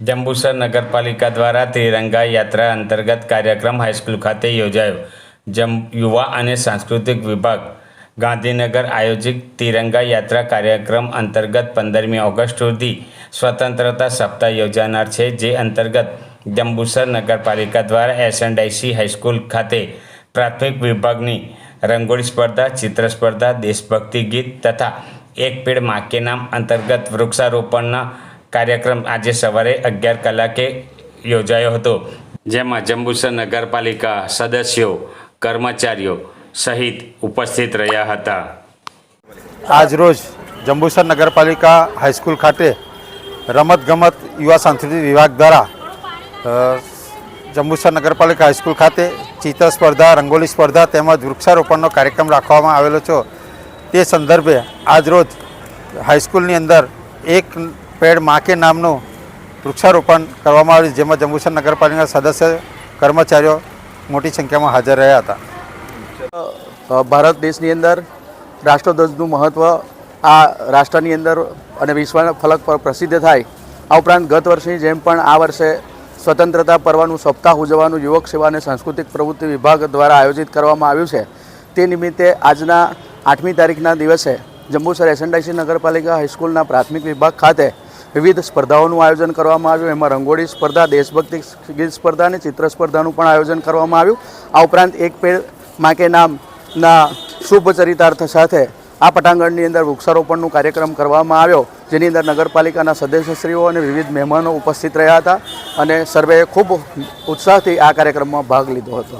જંબુસર નગરપાલિકા દ્વારા ત્રિરંગા યાત્રા અંતર્ગત કાર્યક્રમ હાઈસ્કૂલ ખાતે યોજાયો, જમ યુવા અને સાંસ્કૃતિક વિભાગ. ગાંધીનગર આયોજિત તિરંગા યાત્રા કાર્યક્રમ અંતર્ગત પંદરમી ઓગસ્ટ સુધી સ્વતંત્રતા સપ્તાહ યોજાનાર છે, જે અંતર્ગત જંબુસર નગરપાલિકા દ્વારા એસએનડાઈસી હાઈસ્કૂલ ખાતે પ્રાથમિક વિભાગની રંગોળી સ્પર્ધા, ચિત્ર સ્પર્ધા, દેશભક્તિ ગીત તથા એક પેડ માકે નામ અંતર્ગત વૃક્ષારોપણના કાર્યક્રમ આજે સવારે અગિયાર કલાકે યોજાયો હતો. જેમાં જંબુસર નગરપાલિકા સદસ્યો કર્મચારીઓ સહિત ઉપસ્થિત રહ્યા હતા. આજરોજ જંબુસર નગરપાલિકા હાઈસ્કૂલ ખાતે રમતગમત યુવા સાંસ્કૃતિક વિભાગ દ્વારા જંબુસર નગરપાલિકા હાઈસ્કૂલ ખાતે ચિત્ર સ્પર્ધા રંગોલી સ્પર્ધા તેમજ વૃક્ષારોપણનો કાર્યક્રમ રાખવામાં આવેલો છે. તે સંદર્ભે આજરોજ હાઈસ્કૂલની અંદર એક પેડ માકે નામનું વૃક્ષારોપણ કરવામાં આવ્યું, જેમાં જંબુસર નગરપાલિકાના સદસ્ય, કર્મચારીઓ મોટી સંખ્યામાં હાજર રહ્યા હતા. ભારત દેશની અંદર રાષ્ટ્રધ્વજનું મહત્ત્વ આ રાષ્ટ્રની અંદર અને વિશ્વના ફલક પર પ્રસિદ્ધ થાય, આ ઉપરાંત ગત વર્ષની જેમ પણ આ વર્ષે સ્વતંત્રતા પર્વનું સપ્તાહ ઉજવવાનું યુવક સેવા અને સાંસ્કૃતિક પ્રવૃત્તિ વિભાગ દ્વારા આયોજિત કરવામાં આવ્યું છે. તે નિમિત્તે આજના આઠમી તારીખના દિવસે જંબુસર એસએનડાઈસી નગરપાલિકા હાઈસ્કૂલના પ્રાથમિક વિભાગ ખાતે વિવિધ સ્પર્ધાઓનું આયોજન કરવામાં આવ્યું. એમાં રંગોળી સ્પર્ધા, દેશભક્તિ ગીત સ્પર્ધા અને ચિત્ર સ્પર્ધાનું પણ આયોજન કરવામાં આવ્યું. આ ઉપરાંત એક પેડ માકે નામના શુભ ચરિતાર્થ સાથે આ પટાંગણની અંદર વૃક્ષારોપણનું કાર્યક્રમ કરવામાં આવ્યો, જેની અંદર નગરપાલિકાના સદસ્યશ્રીઓ અને વિવિધ મહેમાનો ઉપસ્થિત રહ્યા હતા અને સર્વેએ ખૂબ ઉત્સાહથી આ કાર્યક્રમમાં ભાગ લીધો હતો.